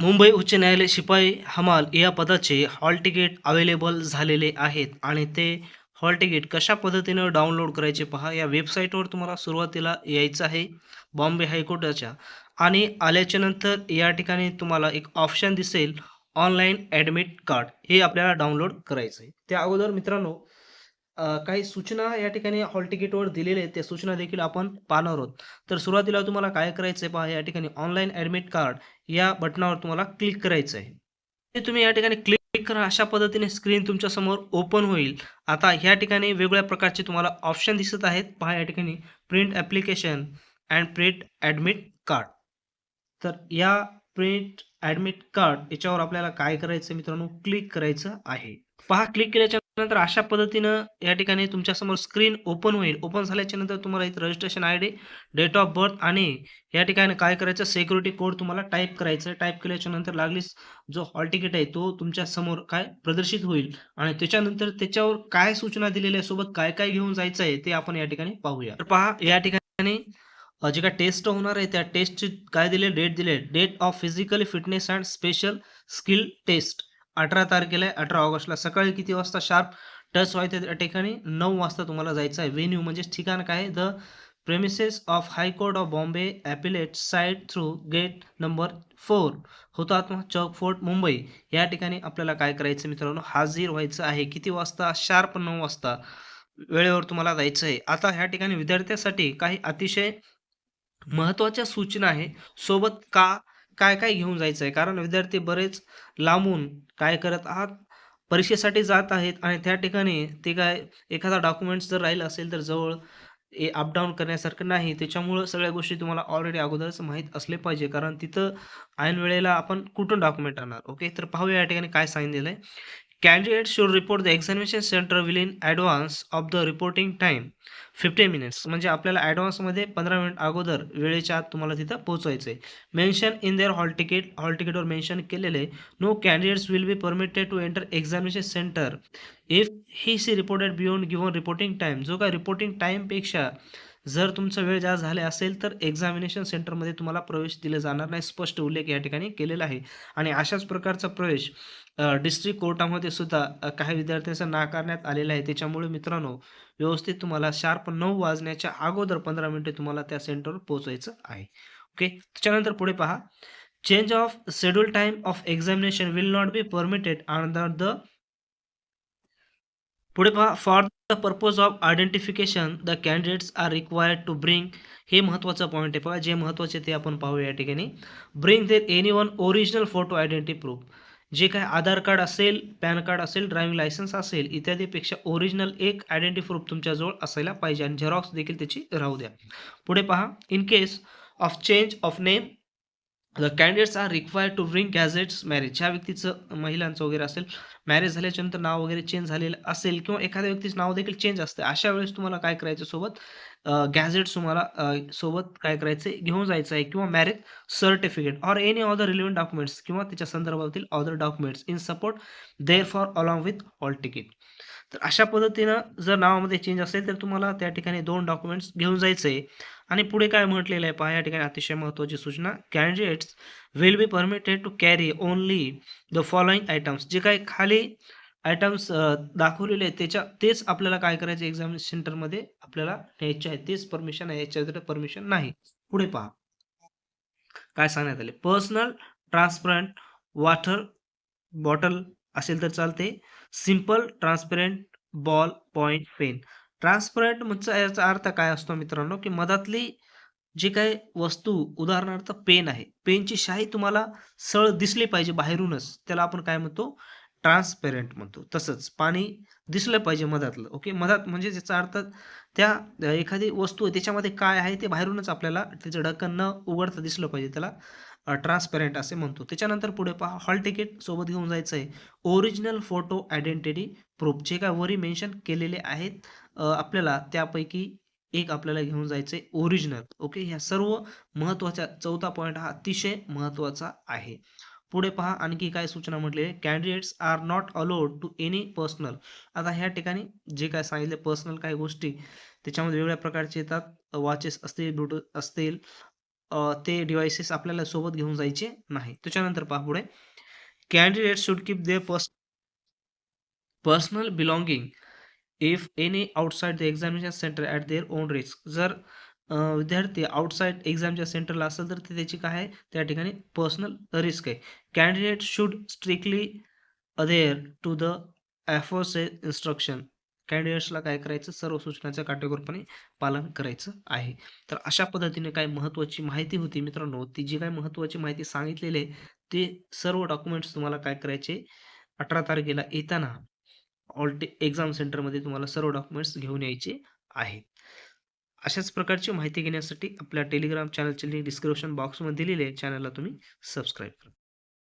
मुंबई उच्च न्यायालय शिपाई हमाल या पदाचे हॉल तिकीट अवेलेबल झालेले आहेत आणि ते हॉल तिकीट कशा पद्धतीनं डाउनलोड करायचे पहा. या वेबसाईटवर तुम्हाला सुरुवातीला यायचं आहे बॉम्बे हायकोर्टाच्या आणि आल्याच्यानंतर या ठिकाणी तुम्हाला एक ऑप्शन दिसेल ऑनलाईन ॲडमिट कार्ड. हे आपल्याला डाउनलोड करायचं आहे त्या अगोदर मित्रांनो काही सूचना या ठिकाणी हॉल तिकीटवर दिलेल्या आहेत. त्या सूचना देखील आपण पाहणार आहोत. तर सुरुवातीला तुम्हाला काय करायचं आहे पहा या ठिकाणी ऑनलाईन ॲडमिट कार्ड या बटनावर तुम्हाला क्लिक करायचं आहे ते तुम्ही या ठिकाणी क्लिक करा अशा पद्धतीने स्क्रीन तुमच्यासमोर ओपन होईल. आता ह्या ठिकाणी वेगवेगळ्या प्रकारचे तुम्हाला ऑप्शन दिसत आहेत. पहा या ठिकाणी print application and print admit card. तर या प्रिंट ॲडमिट कार्ड याच्यावर आपल्याला काय करायचं मित्रांनो? क्लिक करायचं आहे. पहा क्लिक केल्याच्या नंतर अशा पद्धतीनं या ठिकाणी तुमच्यासमोर स्क्रीन ओपन होईल. ओपन झाल्याच्यानंतर तुम्हाला इथं registration I D date of birth आणि या ठिकाणी काय करायचं सिक्युरिटी कोड तुम्हाला टाईप करायचं टाईप केल्याच्यानंतर लागलीच जो हॉल तिकीट आहे तो तुमच्यासमोर काय प्रदर्शित होईल. आणि त्याच्यानंतर त्याच्यावर काय सूचना दिलेल्या सोबत काय काय घेऊन जायचं आहे ते आपण या ठिकाणी पाहूया. तर पहा या ठिकाणी जे काय टेस्ट होणार आहे त्या टेस्टची काय दिले डेट दिले. Date of physically fitness and special skill test अठरा तारखेला आहे अठरा ऑगस्टला. सकाळी किती वाजता शार्प? टच व्हायचं त्या ठिकाणी नऊ वाजता तुम्हाला जायचं आहे. व्हेन्यू म्हणजे ठिकाण काय the premises of high court of Bombay appellate side through gate number four Hutatma Chowk Fort Mumbai या ठिकाणी आपल्याला काय करायचं मित्रांनो? हाजीर व्हायचं आहे. किती वाजता? शार्प नऊ वाजता वेळेवर तुम्हाला जायचं आहे. आता ह्या ठिकाणी विद्यार्थ्यासाठी काही अतिशय महत्त्वाच्या सूचना आहे. सोबत का काय काय घेऊन जायचं आहे कारण विद्यार्थी बरेच लांबून काय करत आहात? परीक्षेसाठी जात आहेत आणि त्या ठिकाणी ते काय एखादा डॉक्युमेंट्स जर राहिलं असेल तर जवळ ए अपडाऊन करण्यासारखं नाही. त्याच्यामुळं सगळ्या गोष्टी तुम्हाला ऑलरेडी अगोदरच माहीत असले पाहिजे. कारण तिथं ऐन वेळेला आपण कुठून डॉक्युमेंट आणणार? ओके तर पाहूया या ठिकाणी काय सांगितलेलं आहे candidate should report the examination centre will in advance of the reporting time fifty minutes म्हणजे आपल्याला ॲडव्हान्समध्ये पंधरा मिनिट अगोदर वेळेच्या आत तुम्हाला तिथं पोहोचायचं आहे. Mention in their hall ticket hall तिकीटवर mention केलेले no candidates will be permitted to enter examination centre if he she reported beyond given reporting time जो काय रिपोर्टिंग टाईमपेक्षा जर तुमचा वेळ जास्त झाले असेल तर एक्झामिनेशन सेंटरमध्ये तुम्हाला प्रवेश दिला जाणार नाही स्पष्ट उल्लेख या ठिकाणी केलेला आहे. आणि अशाच प्रकारचा प्रवेश डिस्ट्रिक्ट कोर्टामध्ये सुद्धा काही विद्यार्थ्यांचा नाकारण्यात आलेला आहे. त्याच्यामुळे मित्रांनो व्यवस्थित तुम्हाला शार्प नऊ वाजण्याच्या अगोदर पंधरा मिनिटे तुम्हाला त्या सेंटरवर पोहोचायचं आहे. ओके त्याच्यानंतर पुढे पहा. Change of schedule time of examination will not be permitted under the पुढे पहा for the purpose of identification the candidates are required to bring हे महत्त्वाचं पॉईंट आहे. पहा जे महत्त्वाचे ते आपण पाहू या ठिकाणी. Bring their any one original photo identity proof जे काय आधार कार्ड असेल पॅन कार्ड असेल ड्रायव्हिंग लायसन्स असेल इत्यादीपेक्षा ओरिजिनल एक आयडेंटिटी प्रूफ तुमच्याजवळ असायला पाहिजे आणि झेरॉक्स देखील त्याची राहू द्या. पुढे पहा in case of change of name the candidates are required to bring gazettes marriage ज्या व्यक्तीचं महिलांचं वगैरे असेल मॅरेज झाल्याच्यानंतर नाव वगैरे चेंज झालेलं असेल किंवा एखाद्या व्यक्तीचं नाव देखील चेंज असते अशा वेळेस तुम्हाला काय करायचं सोबत गॅझेट्स तुम्हाला सोबत काय करायचं घेऊन जायचं आहे किंवा marriage certificate or any other relevant documents किंवा त्याच्या संदर्भातील other documents in support there for along with hall ticket तर अशा पद्धतीनं जर नावामध्ये चेंज असेल तर तुम्हाला त्या ठिकाणी दोन डॉक्युमेंट्स घेऊन जायचं आहे. आणि पुढे काय म्हटलेलं आहे पहा या ठिकाणी अतिशय महत्त्वाची सूचना. Candidates will be permitted to carry only the following items जे काही खाली आयटम्स दाखवलेले आहेत त्याच्या तेच आपल्याला काय करायचे? एक्झाम सेंटरमध्ये आपल्याला न्यायचे आहे. तेच परमिशन आहे. याच्या व्यतिरिक्त परमिशन नाही. पुढे पहा. काय सांगण्यात आले? पर्सनल ट्रान्सपरंट वॉटर बॉटल असेल तर चालते. Simple transparent ball point pen transparent म्हणजे याचा अर्थ काय असतो मित्रांनो की मधातली जी काही वस्तू उदाहरणार्थ पेन आहे पेनची शाई तुम्हाला सळ दिसली पाहिजे बाहेरूनच. त्याला आपण काय म्हणतो? ट्रान्सपेरंट म्हणतो. तसंच पाणी दिसलं पाहिजे मधातलं. ओके? मधात म्हणजे ज्याचा अर्थ त्या एखादी वस्तू आहे त्याच्यामध्ये काय आहे ते बाहेरूनच आपल्याला त्याचं ढक्कन न उघडता दिसलं पाहिजे. त्याला ट्रान्सपेरंट असे म्हणतो. त्याच्यानंतर पुढे पहा हॉल तिकीट सोबत घेऊन जायचं आहे ओरिजिनल फोटो आयडेंटिटी प्रूफ जे काय वरी मेन्शन केलेले आहेत आपल्याला त्यापैकी एक आपल्याला घेऊन जायचे ओरिजिनल ओके ह्या सर्व महत्त्वाच्या चौथा पॉईंट हा अतिशय महत्त्वाचा आहे. पुढे पहा आणखी काय सूचना म्हटले candidates are not allowed to any personal आता ह्या ठिकाणी जे काय सांगितले पर्सनल काही गोष्टी त्याच्यामध्ये वेगवेगळ्या प्रकारचे येतात. वॉचेस असतील ब्लूटूथ असतील ते डिव्हाइसेस आपल्याला सोबत घेऊन जायचे नाही. त्याच्यानंतर पहा पुढे. Candidate should keep their purse personal belonging if any outside the examination centre at their own risk. जर विद्यार्थी आउटसाईड एक्झामच्या सेंटरला असेल तर ते त्याची काय आहे त्या ठिकाणी पर्सनल रिस्क आहे. Candidate should strictly adhere to the aforesaid instruction. कॅन्डिडेट्सला काय करायचं सर्व सूचनांचं काटेकोरपणे पालन करायचं आहे. तर अशा पद्धतीने काय महत्त्वाची माहिती होती मित्रांनो. ती जी काय महत्त्वाची माहिती सांगितलेली आहे ते सर्व डॉक्युमेंट्स तुम्हाला काय करायचे 18 तारखेला येताना ऑल्टे एक्झाम सेंटरमध्ये तुम्हाला सर्व डॉक्युमेंट्स घेऊन यायचे आहेत. अशाच प्रकारची माहिती घेण्यासाठी आपल्या टेलिग्राम चॅनलची लिंक डिस्क्रिप्शन बॉक्समध्ये दिलेली आहे. चॅनलला तुम्ही सबस्क्राईब करा.